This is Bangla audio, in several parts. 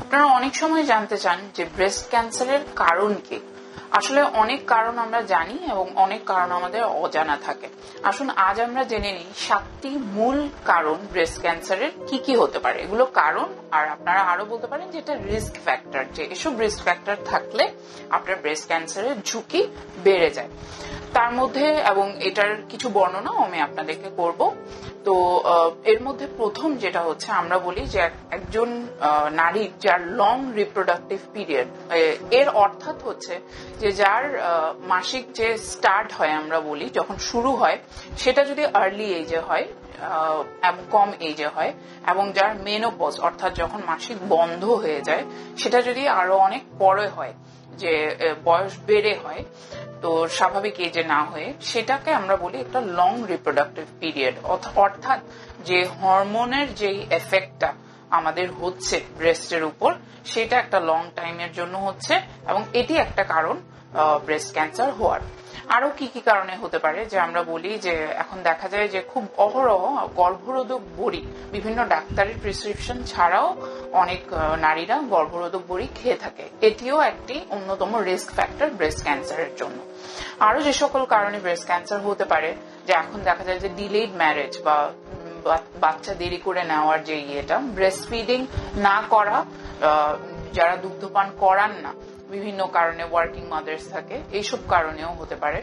আপনারা অনেক সময় জানতে চান যে ব্রেস্ট ক্যান্সারের কারণ কি। আসলে অনেক কারণ আমরা জানি এবং অনেক কারণ আমাদের অজানা থাকে। আসুন, আজ আমরা জেনে নিই সাতটি মূল কারণ ব্রেস্ট ক্যান্সারের কি কি হতে পারে। এগুলো কারণ, আর আপনারা আরও বলতে পারেন যে এটা রিস্ক ফ্যাক্টর যে এসব রিস্ক ফ্যাক্টর থাকলে আপনার ব্রেস্ট ক্যান্সারের ঝুঁকি বেড়ে যায়। তার মধ্যে এবং এটার কিছু বর্ণনাও আমি আপনাদেরকে করব। তো এর মধ্যে প্রথম যেটা হচ্ছে, আমরা বলি যে একজন নারীর যার লং রিপ্রোডাক্টিভ পিরিয়ড এর অর্থাৎ হচ্ছে যে যার মাসিক যে স্টার্ট হয় আমরা বলি, যখন শুরু হয়, সেটা যদি আর্লি এজে হয় কম এজে হয়, এবং যার মেনোপজ অর্থাৎ যখন মাসিক বন্ধ হয়ে যায়, সেটা যদি আরও অনেক পরে হয়, যে বয়স বেড়ে হয় তো স্বাভাবিক এজে না হয়ে, সেটাকে আমরা বলি একটা লং রিপ্রোডাক্টিভ পিরিয়ড অর্থাৎ যে হরমোনের যেই এফেক্টটা আমাদের হচ্ছে ব্রেস্টের উপর, সেটা একটা লং টাইমের জন্য হচ্ছে এবং এটি একটা কারণ ব্রেস্ট ক্যান্সার হওয়ার। আরও কি কি কারণে হতে পারে? যে আমরা বলি যে এখন দেখা যায় যে খুব অহরহ, গর্ভরোধক বড়ি, বিভিন্ন ডাক্তারের প্রেসক্রিপশন ছাড়াও অনেক নারীরা গর্ভরোধক বড়ি খেয়ে থাকে। এটিও একটি অন্যতম রিস্ক ফ্যাক্টর ব্রেস্ট ক্যান্সারের জন্য। আরও যে সকল কারণে ব্রেস্ট ক্যান্সার হতে পারে, যে এখন দেখা যায় যে ডিলেড ম্যারেজ বা বাচ্চা দেরি করে নেওয়ার যে ইয়েটা ব্রেস্ট ফিডিং না করা যারা দুগ্ধপান করান না বিভিন্ন কারণে ওয়ার্কিং মাদার্স থাকে, এইসব কারণেও হতে পারে।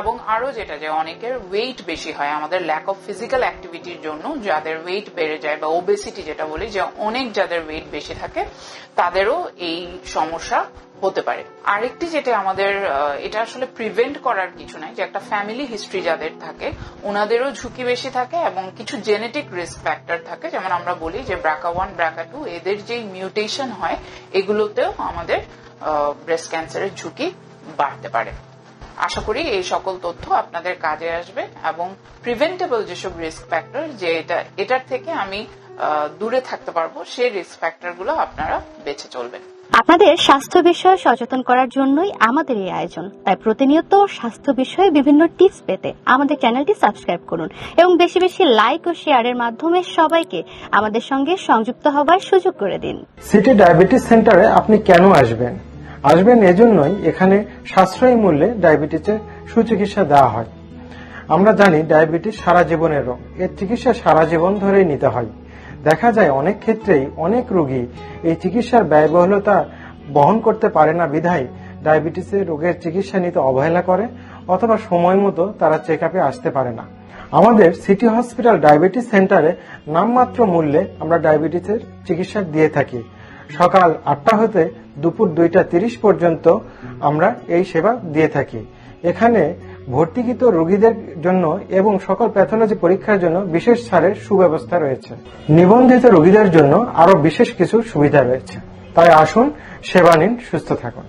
এবং আরও যেটা যে অনেকের ওয়েট বেশি হয়, আমাদের ল্যাক অফ ফিজিক্যাল অ্যাক্টিভিটির জন্য যাদের ওয়েট বেড়ে যায় বা ওবেসিটি যেটা বলি, যে অনেক যাদের ওয়েট বেশি থাকে, তাদেরও এই সমস্যা হতে পারে। আরেকটি যেটা আমাদের এটা আসলে প্রিভেন্ট করার কিছু নাই, যে একটা ফ্যামিলি হিস্ট্রি যাদের থাকে ওনাদেরও ঝুঁকি বেশি থাকে এবং কিছু জেনেটিক রিস্ক ফ্যাক্টর থাকে। যেমন আমরা বলি যে ব্রাকা ওয়ান ব্রাকা টু এদের যেই মিউটেশন হয়, এগুলোতেও আমাদের ব্রেস্ট ক্যান্সারের ঝুঁকি বাড়তে পারে। আশা করি এই সকল তথ্য আপনাদের কাজে আসবে এবং প্রিভেন্টেবল যেসব রিস্ক ফ্যাক্টর যে এটা, এটার থেকে আমি দূরে থাকতে পারব, সেই রিস্ক ফ্যাক্টরগুলো আপনারা বেছে চলবেন। আপনাদের স্বাস্থ্য বিষয়ে সচেতন করার জন্যই আমাদের এই আয়োজন। তাই প্রতিনিয়ত স্বাস্থ্য বিষয়ে বিভিন্ন টিপস পেতে আমাদের চ্যানেলটি সাবস্ক্রাইব করুন এবং বেশি বেশি লাইক ও শেয়ারের মাধ্যমে সবাইকে আমাদের সঙ্গে সংযুক্ত হবার সুযোগ করে দিন। সিটি ডায়াবেটিস সেন্টারে আপনি কেন আসবেন? আসবেন এজন্যই এখানে সাশ্রয়ী মূল্যে ডায়াবেটিসের সুচিকিৎসা দেওয়া হয়। আমরা জানি ডায়াবেটিস সারা জীবনের রোগ। এর চিকিৎসা সারা জীবন ধরেই নিতে হয়। দেখা যায় অনেক ক্ষেত্রেই অনেক রোগী এই চিকিৎসার ব্যয়বহুলতা বহন করতে পারে না বিধায় ডায়াবেটিসের রোগের চিকিৎসা নিতে অবহেলা করে অথবা সময় মতো তারা চেক আসতে পারে না। আমাদের সিটি হসপিটাল ডায়াবেটিস সেন্টারে নামমাত্র মূল্যে আমরা ডায়াবেটিসের চিকিৎসা দিয়ে থাকি। সকাল আটটা হতে দুপুর দুইটা তিরিশ পর্যন্ত আমরা এই সেবা দিয়ে থাকি। এখানে ভর্তিকৃত রোগীদের জন্য এবং সকল প্যাথোলজি পরীক্ষার জন্য বিশেষ ছাড়ের সুব্যবস্থা রয়েছে। নিবন্ধিত রোগীদের জন্য আরও বিশেষ কিছু সুবিধা রয়েছে। তাই আসুন, সেবা নিন, সুস্থ থাকুন।